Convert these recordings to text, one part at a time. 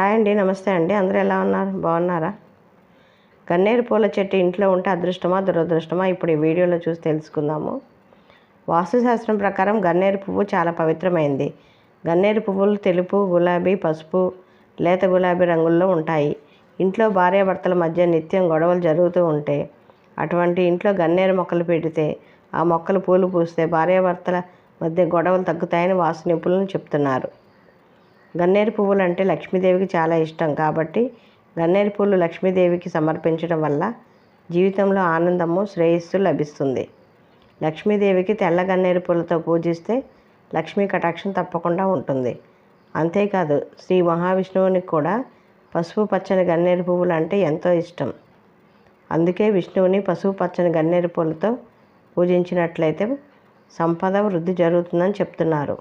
Hi అండి నమస్తే అండి. అందరూ ఎలా ఉన్నారు? బాగున్నారా? గన్నేరు పూల చెట్టు ఇంట్లో ఉంటే అదృష్టమా దురదృష్టమా? ఇప్పుడు ఈ వీడియోలో చూసి తెలుసుకుందాము. వాస్తుశాస్త్రం ప్రకారం గన్నేరు పువ్వు చాలా పవిత్రమైంది. గన్నేరు పువ్వులు తెలుపు గులాబీ పసుపు లేత గులాబీ రంగుల్లో ఉంటాయి. ఇంట్లో భార్యాభర్తల మధ్య నిత్యం గొడవలు జరుగుతూ ఉంటే అటువంటి ఇంట్లో గన్నేరు మొక్కలు పెడితే ఆ మొక్కలు పూలు పూస్తే భార్యాభర్తల మధ్య గొడవలు తగ్గుతాయని వాస్తు నిపుణులు చెప్తున్నారు. గన్నేరు పువ్వులు అంటే లక్ష్మీదేవికి చాలా ఇష్టం కాబట్టి గన్నేరు పూలు లక్ష్మీదేవికి సమర్పించడం వల్ల జీవితంలో ఆనందము శ్రేయస్సు లభిస్తుంది. లక్ష్మీదేవికి తెల్ల గన్నేరు పూలతో పూజిస్తే లక్ష్మీ కటాక్షం తప్పకుండా ఉంటుంది. అంతేకాదు శ్రీ మహావిష్ణువునికి కూడా పసుపు పచ్చని గన్నేరు పువ్వులు అంటే ఎంతో ఇష్టం. అందుకే విష్ణువుని పసుపు పచ్చని గన్నేరు పూలతో పూజించినట్లయితే సంపద వృద్ధి జరుగుతుందని చెప్తున్నారు.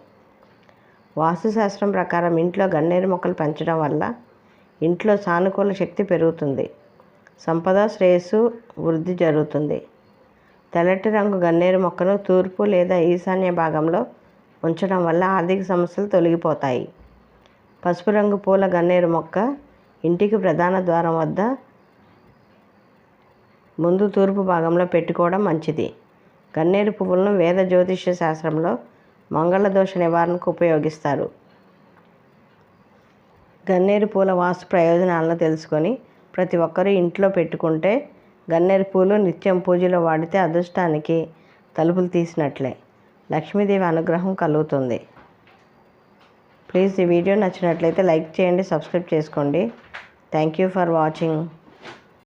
వాస్తుశాస్త్రం ప్రకారం ఇంట్లో గన్నేరు మొక్కలు పెంచడం వల్ల ఇంట్లో సానుకూల శక్తి పెరుగుతుంది. సంపద శ్రేయస్సు వృద్ధి జరుగుతుంది. తెల్లటి రంగు గన్నేరు మొక్కను తూర్పు లేదా ఈశాన్య భాగంలో ఉంచడం వల్ల ఆర్థిక సమస్యలు తొలగిపోతాయి. పసుపు రంగు పూల గన్నేరు మొక్క ఇంటికి ప్రధాన ద్వారం వద్ద ముందు తూర్పు భాగంలో పెట్టుకోవడం మంచిది. గన్నేరు పువ్వులను వేద జ్యోతిష్య శాస్త్రంలో మంగళ దోష నివారణకు ఉపయోగిస్తారు. గన్నేరు పూల వాస్తు ప్రయోజనాలను తెలుసుకొని ప్రతి ఒక్కరూ ఇంట్లో పెట్టుకుంటే గన్నేరు పూలు నిత్యం పూజలో వాడితే అదృష్టానికి తలుపులు తీసినట్లే. లక్ష్మీదేవి అనుగ్రహం కలుగుతుంది. ప్లీజ్ ఈ వీడియో నచ్చినట్లయితే లైక్ చేయండి సబ్స్క్రైబ్ చేసుకోండి. Thank you for watching.